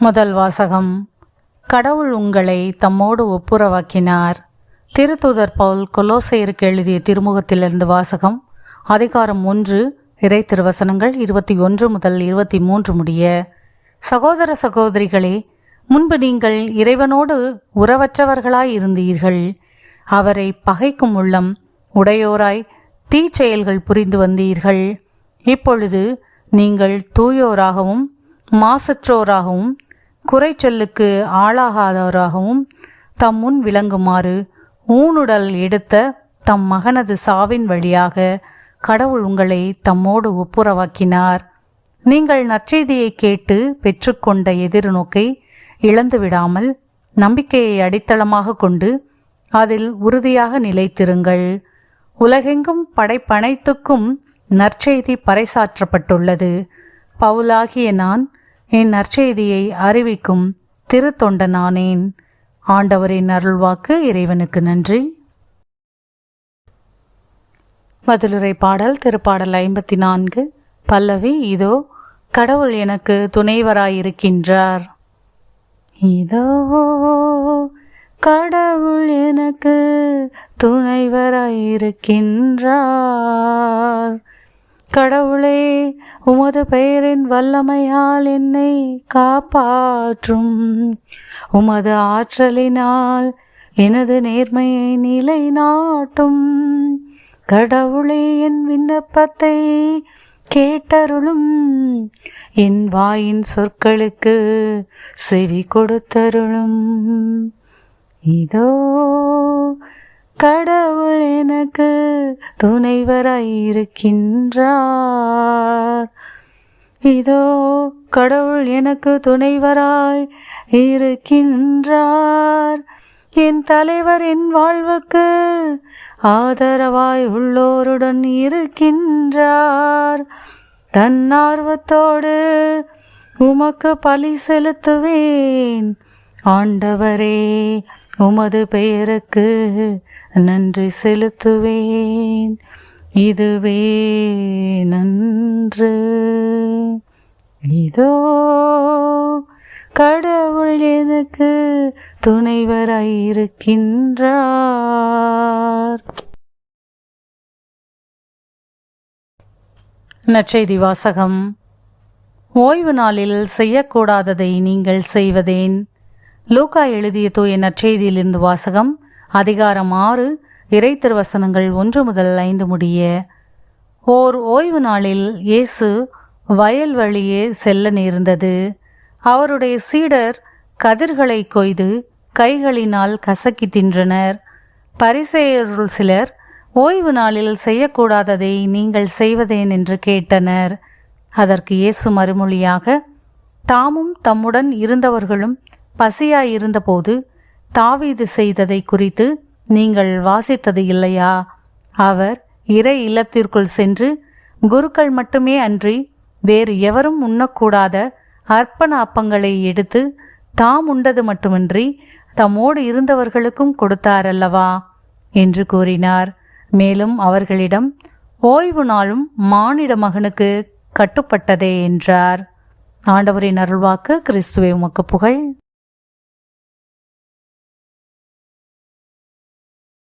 முதல் வாசகம். கடவுள் உங்களை தம்மோடு ஒப்புரவாக்கினார். திருத்தூதர் பவுல் கொலோசையருக்கு எழுதிய திருமுகத்திலிருந்து வாசகம் அதிகாரம் ஒன்று இறை திருவசனங்கள் இருபத்தி ஒன்று முதல் இருபத்தி மூன்று முடிய. சகோதர சகோதரிகளே முன்பு நீங்கள் இறைவனோடு உறவற்றவர்களாய் இருந்தீர்கள். அவரை பகைக்கும் உள்ளம் உடையோராய் தீச்செயல்கள் புரிந்து வந்தீர்கள். இப்பொழுது நீங்கள் தூயோராகவும் மாசற்றோராகவும் குறைச்சொல்லுக்கு ஆளாகாதவராகவும் தம் முன் விளங்குமாறு ஊனுடல் எடுத்த தம் மகனது சாவின் வழியாக கடவுள் உங்களை தம்மோடு ஒப்புரவாக்கினார். நீங்கள் நற்செய்தியை கேட்டு பெற்றுக்கொண்ட எதிர்நோக்கை இழந்து விடாமல் நம்பிக்கையை அடித்தளமாக கொண்டு அதில் உறுதியாக நிலைத்திருங்கள். உலகெங்கும் படைப்பனைத்துக்கும் நற்செய்தி பறைசாற்றப்பட்டுள்ளது. பவுலாகிய நான் என் நற்செய்தியை அறிவிக்கும் திருத்தொண்டனானேன். ஆண்டவரின் அருள்வாக்கு இறைவனுக்கு நன்றி. மதுளுரை பாடல் திருப்பாடல் ஐம்பத்தி நான்கு பல்லவி இதோ கடவுள் எனக்கு துணைவராயிருக்கின்றார். இதோ கடவுள் எனக்கு துணைவராயிருக்கின்றார். கடவுளே உமது பெயரின் வல்லமையால் என்னை காப்பாற்றும். உமது ஆற்றலினால் எனது நேர்மையை நிலைநாட்டும். கடவுளே என் விண்ணப்பத்தை கேட்டருளும். என் வாயின் சொற்களுக்கு செவி கொடுத்தருளும். இதோ கடவுள் எனக்கு துணைவராயிருக்கின்றார் இதோ கடவுள் எனக்கு துணைவராய் இருக்கின்றார். என் தலைவர் என் வாழ்வுக்கு ஆதரவாய் உள்ளோருடன் இருக்கின்றார். தன்னார்வத்தோடு உமக்கு பலி செலுத்துவேன். ஆண்டவரே உமது பெயருக்கு நன்றி செலுத்துவேன். இதுவே நன்று. இதோ கடவுள் எனக்கு துணைவராயிருக்கின்றார். நற்செய்தி வாசகம். ஓய்வு நாளில் செய்யக்கூடாததை நீங்கள் செய்வதேன். லூகா எழுதிய தூய நற்செய்தியிலிருந்து வாசகம் அதிகாரம் ஆறு இறை திருவசனங்கள் ஒன்று முதல் ஐந்து முடிய ஓர் ஓய்வு நாளில் இயேசு வயல் வழியே செல்ல நேர்ந்தது. அவருடைய சீடர் கதிர்களை கொய்து கைகளினால் கசக்கி தின்றனர். பரிசெயருள் சிலர் ஓய்வு நாளில் செய்யக்கூடாததை நீங்கள் செய்வதேன் என்று கேட்டனர். அதற்கு இயேசு மறுமொழியாக தாமும் தம்முடன் இருந்தவர்களும் பசியாயிருந்தபோது தாவீது செய்ததை குறித்து நீங்கள் வாசித்தது இல்லையா? அவர் இறை இல்லத்திற்குள் சென்று குருக்கள் மட்டுமே அன்றி வேறு எவரும் உண்ணக்கூடாத அர்ப்பண அப்பங்களை எடுத்து தாம் உண்டது மட்டுமின்றி தம்மோடு இருந்தவர்களுக்கும் கொடுத்தாரல்லவா? என்று கூறினார். மேலும் அவர்களிடம் ஓய்வு நாளும் மானிட மகனுக்கு கட்டுப்பட்டதே என்றார். ஆண்டவரின் அருள்வாக்கு கிறிஸ்துவை உமக்கு புகழ்.